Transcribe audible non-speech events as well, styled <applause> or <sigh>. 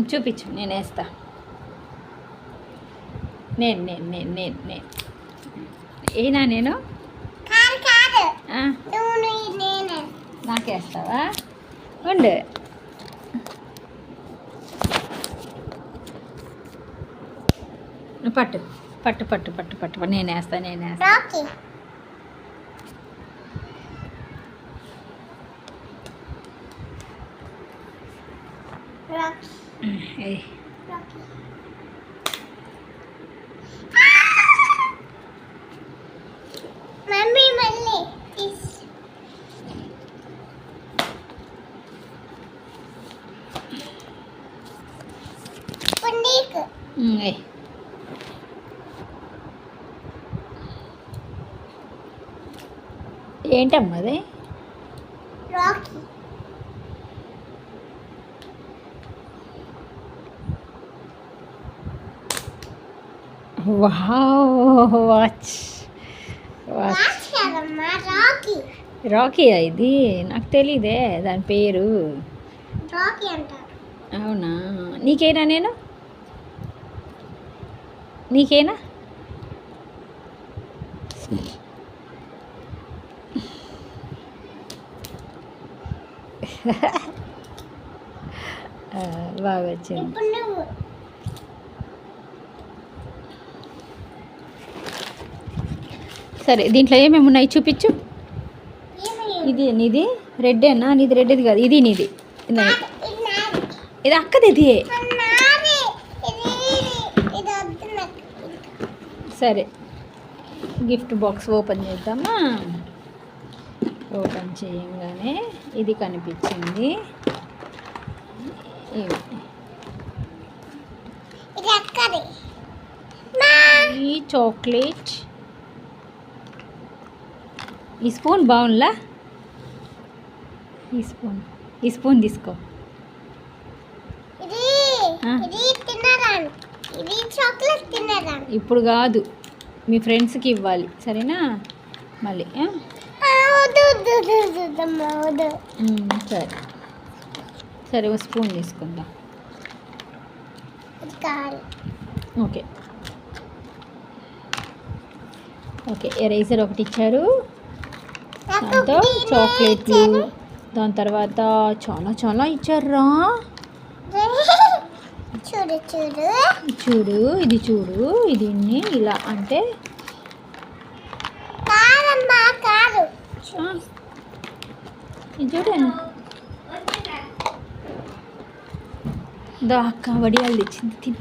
చూపించు నేను వేస్తా. నేను నేను నేను నేను నేను. ఏనా నేను? నాకేస్తావా ఉండు. పట్టు పట్టు పట్టు పట్టు పట్టు. నేను వేస్తా నేను వేస్తా. మమ్మీ మళ్ళీ పుండీకు ఉమ్, ఏయ్. ఏంటమ్మా అది? Wow watch. రాకీయా ఇది? నాకు తెలీదే దాని పేరు. అవునా? నీకేనా నేను? నీకేనా? <laughs> బాగా వచ్చింది ఇప్పుడు నువ్వు సరే దీంట్లో ఏమేమి ఉన్నాయి చూపించు. ఇది నీది రెడ్ అన్నా? నీది రెడ్ ఇది కాదు ఇది నీది. ఇది. అక్కది ఇది సరే గిఫ్ట్ బాక్స్ ఓపెన్ చేద్దామా? ఓపెన్ చేయంగానే ఇది కనిపించింది. ఈ చాక్లెట్. ఈ స్పూన్ బాగుంలా ఈ స్పూన్. ఈ స్పూన్ తీసుకో. ఇప్పుడు కాదు. మీ ఫ్రెండ్స్కి ఇవ్వాలి. సరేనా? మళ్ళీ సరే. సరే ఒక స్పూన్ తీసుకుందాం. ఓకే. ఓకే ఎరేజర్ ఒకటి ఇచ్చారు. దాంతో దీన్ని చాక్లెట్లు. దాని తర్వాత చాలా చాలా ఇచ్చారా చూడు చూడు. చూడు ఇది చూడు ఇది ఇన్ని ఇలా అంటే చూడండి దా అక్క వడియాలు తెచ్చింది తిని.